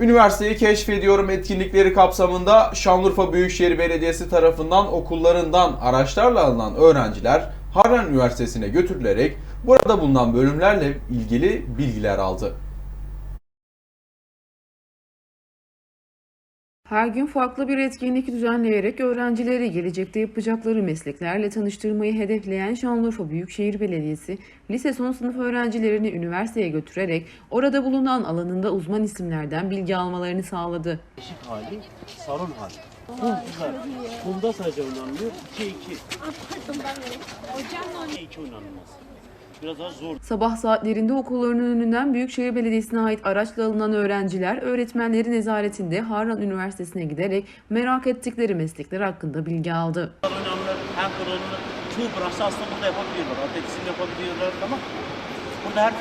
Üniversiteyi keşfediyorum etkinlikleri kapsamında Şanlıurfa Büyükşehir Belediyesi tarafından okullarından araçlarla alınan öğrenciler Harran Üniversitesi'ne götürülerek burada bulunan bölümlerle ilgili bilgiler aldı. Her gün farklı bir etkinlik düzenleyerek öğrencileri gelecekte yapacakları mesleklerle tanıştırmayı hedefleyen Şanlıurfa Büyükşehir Belediyesi, lise son sınıf öğrencilerini üniversiteye götürerek orada bulunan alanında uzman isimlerden bilgi almalarını sağladı. Eşik hali, salon hali. Kumda, kumda sadece oynanılıyor. 2 2. 2 2 oynanılmaz. Biraz daha zor. Sabah saatlerinde okullarının önünden Büyükşehir Belediyesi'ne ait araçla alınan öğrenciler öğretmenleri nezaretinde Harran Üniversitesi'ne giderek merak ettikleri meslekler hakkında bilgi aldı. Hem oynanılır. Çoğu branşta aslında burada yapabiliyorlar. Atletizm yapabiliyorlar ama burada her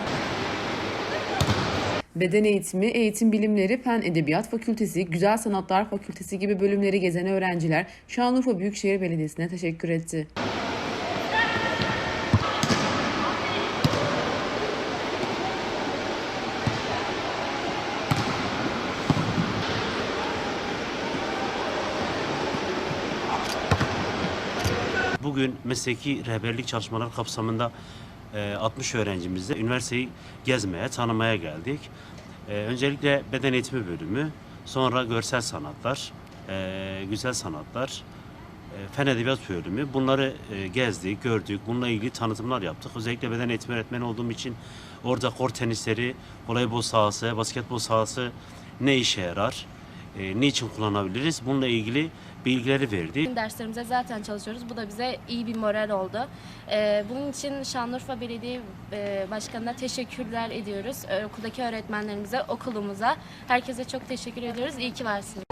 Beden eğitimi, eğitim bilimleri, fen edebiyat fakültesi, güzel sanatlar fakültesi gibi bölümleri gezen öğrenciler Şanlıurfa Büyükşehir Belediyesi'ne teşekkür etti. Bugün mesleki rehberlik çalışmaları kapsamında e, 60 öğrencimizle üniversiteyi gezmeye, tanımaya geldik. E, Öncelikle beden eğitimi bölümü, sonra görsel sanatlar, e, güzel sanatlar, e, fen edebiyat bölümü. Bunları e, gezdik, gördük, bununla ilgili tanıtımlar yaptık. Özellikle beden eğitimi öğretmeni olduğum için orada kor tenisleri, voleybol sahası, basketbol sahası ne işe yarar, e, niçin kullanabiliriz bununla ilgili bilgileri. Bizim derslerimize zaten çalışıyoruz. Bu da bize iyi bir moral oldu. Ee, bunun için Şanlıurfa Belediye e, Başkanı'na teşekkürler ediyoruz. Ee, okuldaki öğretmenlerimize, okulumuza, herkese çok teşekkür ediyoruz. İyi ki varsınız.